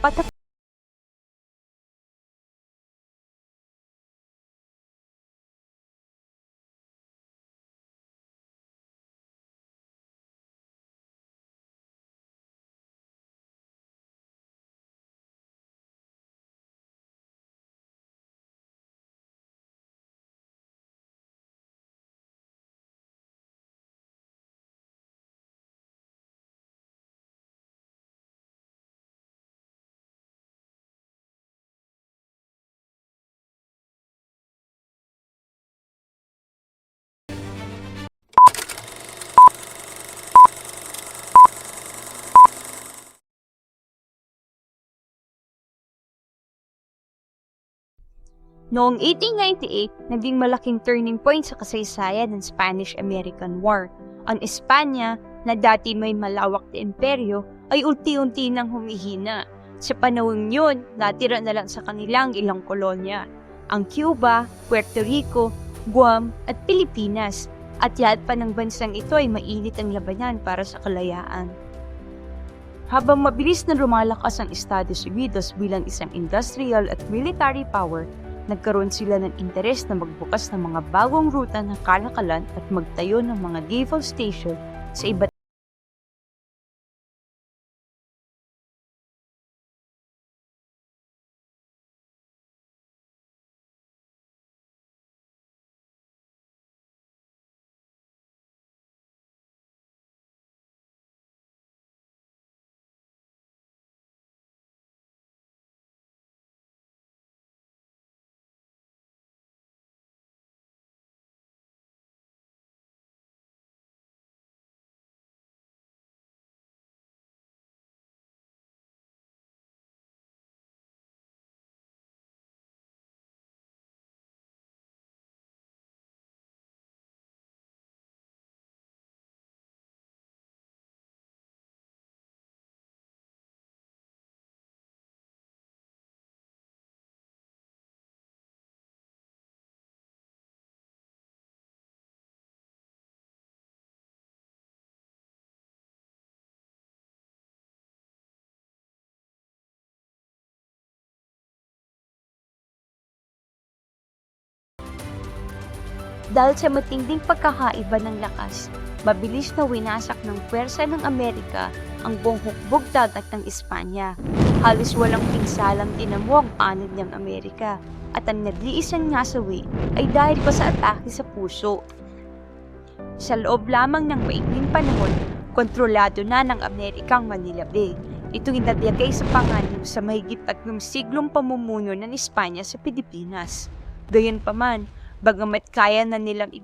потом... Noong 1898, naging malaking turning point sa kasaysayan ng Spanish-American War. Ang Espanya, na dati may malawak na imperyo, ay unti-unti nang humihina. Sa panahon yun, natira na lang sa kanilang ilang kolonya. Ang Cuba, Puerto Rico, Guam at Pilipinas. At lahat pa ng bansang ito ay mainit ang labanan para sa kalayaan. Habang mabilis na lumalakas ang Estados Unidos bilang isang industrial at military power, nagkaroon sila ng interes na magbukas ng mga bagong ruta ng kalakalan at magtayo ng mga naval station sa iba't Dahil sa matinding pagkakaiba ng lakas, mabilis na winasak ng pwersa ng Amerika ang buong hukbog dagat ng Espanya. Halos walang pinsalang tinamo ang panod ng Amerika at ang nagliisan nasawi ay dahil pa sa atake sa puso. Sa loob lamang ng maikling panahon, kontrolado na ng Amerikang Manila Bay. Ito inadyagay sa panganib sa mahigit tatlong siglong pamumuno ng Espanya sa Pilipinas. Gayunpaman, bagamat kaya na nilang i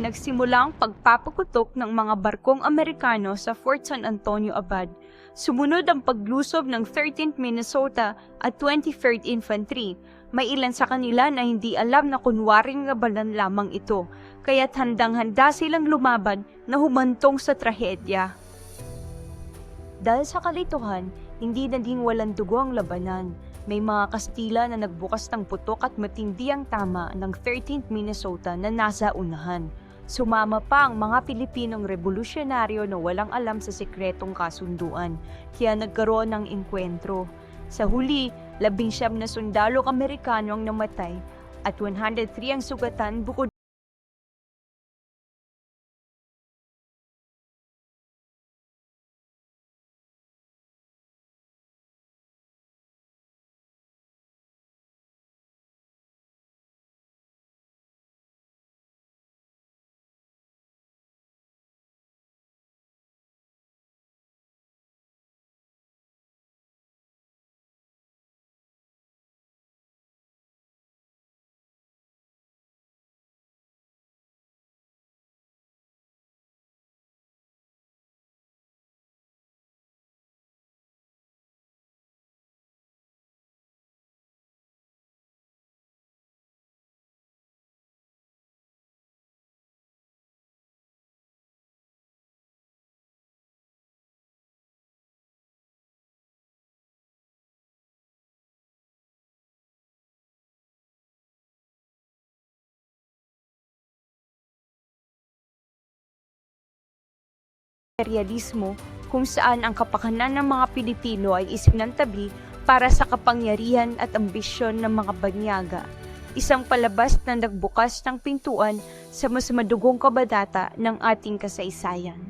Nagsimula ang pagpapakutok ng mga barkong Amerikano sa Fort San Antonio Abad. Sumunod ang paglusob ng 13th Minnesota at 23rd Infantry. May ilan sa kanila na hindi alam na kunwaring ngabalan lamang ito, kaya't handang-handa silang lumaban na humantong sa trahedya. Dahil sa kalituhan, hindi naging walang dugo ang labanan. May mga Kastila na nagbukas ng putok at matindi ang tama ng 13th Minnesota na nasa unahan. Sumama pa ang mga Pilipinong revolusyonaryo na walang alam sa sikretong kasunduan, kaya nagkaroon ng inkwentro. Sa huli, labing siyam na sundalong Amerikano ang namatay at 103 ang sugatan bukod imperialismo kung saan ang kapakanan ng mga Pilipino ay isinantabi para sa kapangyarihan at ambisyon ng mga banyaga. Isang palabas na nagbukas ng pintuan sa mas madugong kabadata ng ating kasaysayan.